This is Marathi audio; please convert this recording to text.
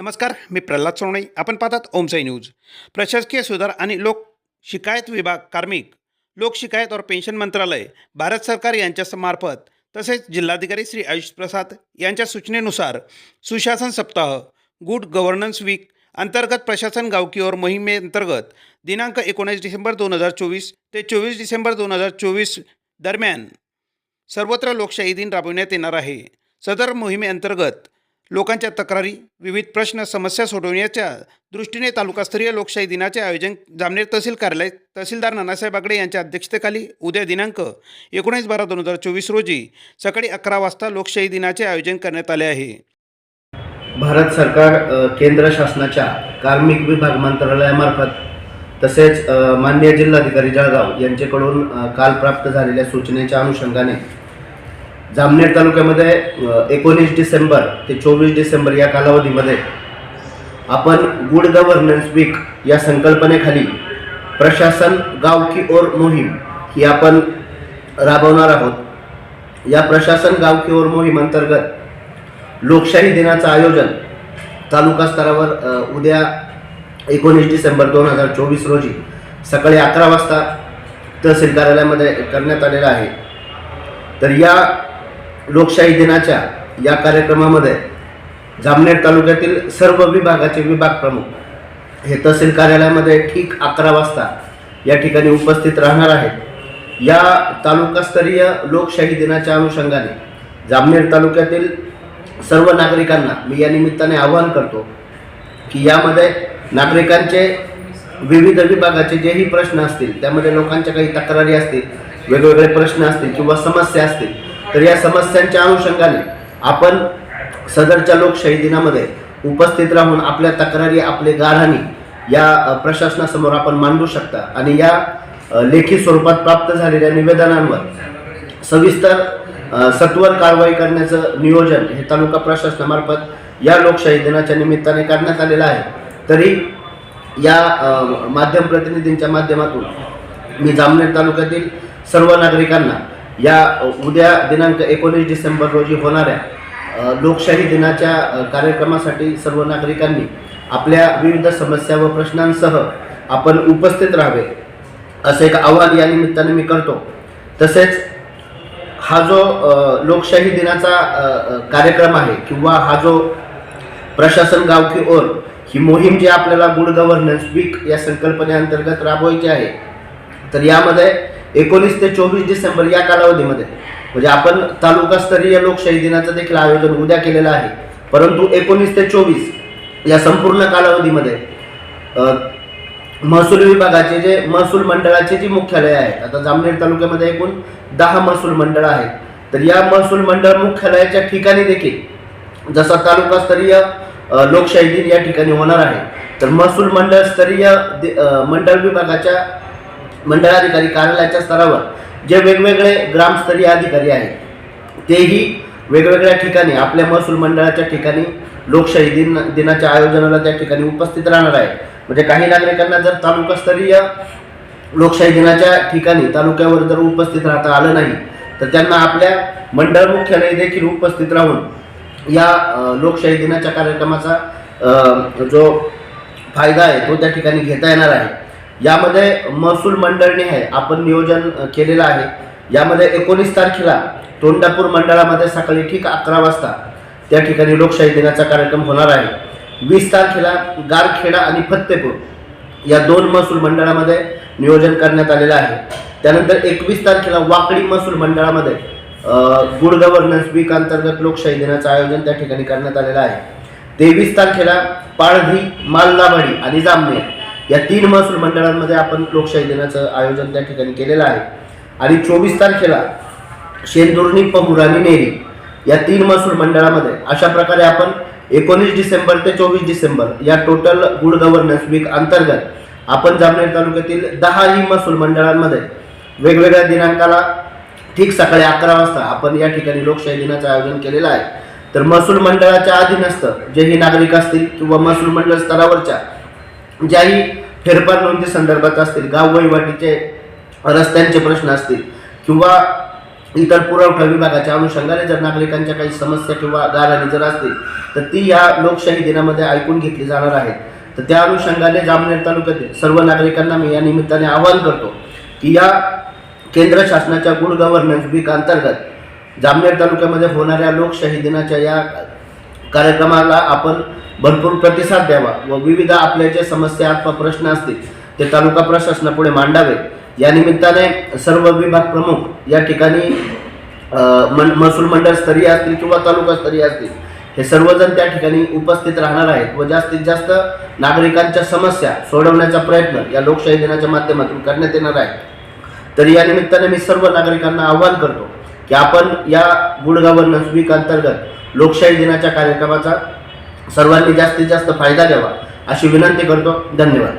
नमस्कार मी प्रल्हाद सोनई आपण पाहतात ओमसाई न्यूज. प्रशासकीय सुधार आणि लोक शिकायत विभाग कार्मिक लोक शिकायत और पेन्शन मंत्रालय भारत सरकार यांच्यामार्फत तसेच जिल्हाधिकारी श्री आयुष प्रसाद यांच्या सूचनेनुसार सुशासन सप्ताह गुड गव्हर्नन्स वीक अंतर्गत प्रशासन गावकी और मोहिमेअंतर्गत दिनांक एकोणीस डिसेंबर दोन हजार चोवीस ते चोवीस डिसेंबर दोन हजार चोवीस दरम्यान सर्वत्र लोकशाही दिन राबविण्यात येणार आहे. सदर मोहिमेअंतर्गत लोकांच्या तक्रारी विविध प्रश्न समस्या सोडवण्याच्या दृष्टीने तालुकास्तरीय लोकशाही दिनाचे आयोजन जामनेर तहसील कार्यालय तहसीलदार नानासाहेब बागडे यांच्या अध्यक्षतेखाली उद्या दिनांक एकोणीस बारा दोन हजार चोवीस रोजी सकाळी अकरा वाजता लोकशाही दिनाचे आयोजन करण्यात आले आहे. भारत सरकार केंद्र शासनाच्या कार्मिक विभाग मंत्रालयामार्फत तसेच मान्य जिल्हाधिकारी जळगाव यांच्याकडून काल प्राप्त झालेल्या सूचनेच्या अनुषंगाने जामनेर तालुक्यामध्ये एकोणीस डिसेंबर ते चोवीस डिसेंबर या कालावधीमध्ये आपण गुड गव्हर्नन्स वीक या संकल्पनेखाली प्रशासन गाव की ओर मोहीम ही आपण राबवणार आहोत. या प्रशासन गाव की ओर मोहीम अंतर्गत लोकशाही दिनाचं आयोजन तालुका स्तरावर उद्या एकोणीस डिसेंबर दोन हजार चोवीस रोजी सकाळी अकरा वाजता तहसील कार्यालयामध्ये करण्यात आलेलं आहे. तर या लोकशाही दिनाच्या या कार्यक्रमामध्ये जामनेर तालुक्यातील सर्व विभागाचे विभाग प्रमुख हे तहसील कार्यालयामध्ये ठीक अकरा वाजता या ठिकाणी उपस्थित राहणार आहेत. या तालुकास्तरीय लोकशाही दिनाच्या अनुषंगाने जामनेर तालुक्यातील सर्व नागरिकांना मी या निमित्ताने आवाहन करतो की यामध्ये नागरिकांचे विविध विभागाचे जेही प्रश्न असतील त्यामध्ये लोकांच्या काही तक्रारी असतील वेगवेगळे प्रश्न असतील किंवा समस्या असतील तर या समस्यांच्या अनुषंगाने आपण सदरच्या लोकशाही दिनामध्ये उपस्थित राहून आपल्या तक्रारी आपले गाढाणी या प्रशासनासमोर आपण मांडू शकता. आणि या लेखी स्वरूपात प्राप्त झालेल्या निवेदनांवर सविस्तर सत्वर कारवाई करण्याचं नियोजन हे तालुका प्रशासनामार्फत या लोकशाही दिनाच्या निमित्ताने करण्यात आलेलं आहे. तरी या माध्यम प्रतिनिधींच्या माध्यमातून मी जामनेर तालुक्यातील सर्व नागरिकांना या उद्या दिनांक एकोणीस डिसेंबर रोजी होणाऱ्या लोकशाही दिनाच्या कार्यक्रमासाठी सर्व नागरिकांनी आपल्या विविध समस्या व प्रश्नांसह आपण उपस्थित राहावे असं एक आव्हान या निमित्ताने मी करतो. तसेच हा जो लोकशाही दिनाचा कार्यक्रम आहे किंवा हा जो प्रशासन गाव की ओर ही मोहीम जी आपल्याला गुड गव्हर्नन्स वीक या संकल्पनेअंतर्गत राबवायची आहे तर यामध्ये एकोणीस ते चोवीस डिसेंबर या कालावधीमध्ये. म्हणजे आपण तालुकास्तरीय लोकशाही दिनाचं देखील आयोजन उद्या केलेलं आहे. परंतु एकोणीस ते चोवीस या संपूर्ण कालावधीमध्ये महसूल विभागाचे जे महसूल मंडळाचे जी मुख्यालय आहेत आता जामनेर तालुक्यामध्ये एकूण दहा महसूल मंडळ आहेत. तर या महसूल मंडळ मुख्यालयाच्या ठिकाणी देखील जसा तालुकास्तरीय लोकशाही दिन या ठिकाणी होणार आहे तर महसूल मंडळ स्तरीय मंडळ विभागाच्या मंडळाधिकारी कार्यालयाच्या स्तरावर जे वेगवेगळे ग्रामस्तरीय अधिकारी आहेत तेही वेगवेगळ्या ठिकाणी आपल्या महसूल मंडळाच्या ठिकाणी लोकशाही दिन दिनाच्या आयोजनाला त्या ठिकाणी उपस्थित राहणार आहे म्हणजे काही नागरिकांना जर तालुकास्तरीय लोकशाही दिनाच्या ठिकाणी तालुक्यावर जर उपस्थित राहता आलं नाही तर त्यांना आपल्या मंडळ मुख्यालय देखील उपस्थित राहून या लोकशाही दिनाच्या कार्यक्रमाचा जो फायदा आहे तो त्या ठिकाणी घेता येणार आहे. यामध्ये महसूल मंडळने आहे आपण नियोजन केलेलं आहे. यामध्ये एकोणीस तारखेला तोंडापूर मंडळामध्ये सकाळी ठीक अकरा वाजता त्या ठिकाणी लोकशाही दिनाचा कार्यक्रम होणार आहे. वीस तारखेला गारखेडा आणि फत्तेपूर या दोन महसूल मंडळामध्ये नियोजन करण्यात आलेलं आहे. त्यानंतर एकवीस तारखेला वाकडी महसूल मंडळामध्ये गुड गव्हर्नन्स वीक अंतर्गत लोकशाही दिनाचं आयोजन त्या ठिकाणी करण्यात आलेलं आहे. तेवीस तारखेला पाळधी मालदाभाडी आणि जामनेर या तीन महसूल मंडळांमध्ये आपण लोकशाही दिनाचं आयोजन त्या ठिकाणी केलेलं आहे. आणि चोवीस तारखेला शेंदुर्णी पहुर आणि नेरी या तीन महसूल मंडळामध्ये अशा प्रकारे आपण एकोणीस डिसेंबर ते चोवीस डिसेंबर या टोटल गुड गव्हर्नन्स वीक अंतर्गत आपण जामनेर तालुक्यातील दहाही महसूल मंडळांमध्ये वेगवेगळ्या दिनांकाला ठीक सकाळी अकरा वाजता आपण या ठिकाणी लोकशाही दिनाचं आयोजन केलेलं आहे. तर महसूल मंडळाच्या अधीनस्थ जेही नागरिक असतील किंवा महसूल मंडळ स्तरावरच्या ज्याही फेरफार नोंदी संदर्भात असतील गाव वहिवाटीचे रस्त्यांचे प्रश्न असतील किंवा इतर पुरवठा विभागाच्या अनुषंगाने जर नागरिकांच्या काही समस्या किंवा गाराणी जर असतील तर ती या लोकशाही दिनामध्ये ऐकून घेतली जाणार आहेत तर त्या अनुषंगाने जामनेर तालुक्यातील सर्व नागरिकांना मी या निमित्ताने आवाहन करतो की या केंद्र शासनाच्या गुड गव्हर्नन्स वीक अंतर्गत जामनेर तालुक्यामध्ये होणाऱ्या लोकशाही दिनाच्या या कार्यक्रमाला आपण भरपूर प्रतिसाद द्यावा व विविध आपल्या जे समस्या अथवा प्रश्न असतील ते तालुका प्रशासनापुढे मांडावे. या निमित्ताने सर्व विभाग प्रमुख या ठिकाणी मन महसूल मंडळ स्तरीय असतील किंवा तालुका स्तरीय असतील हे सर्वजण त्या ठिकाणी उपस्थित राहणार आहेत व जास्तीत जास्त नागरिकांच्या समस्या सोडवण्याचा प्रयत्न या लोकशाही दिनाच्या माध्यमातून करण्यात येणार आहे. तर या निमित्ताने मी सर्व नागरिकांना आव्हान करतो की आपण या गुड गव्हर्नन्स वीक अंतर्गत लोकशाही दिनाच्या कार्यक्रमाचा सर्वांनी जास्तीत जास्त फायदा घ्यावा अशी विनंती करतो. धन्यवाद.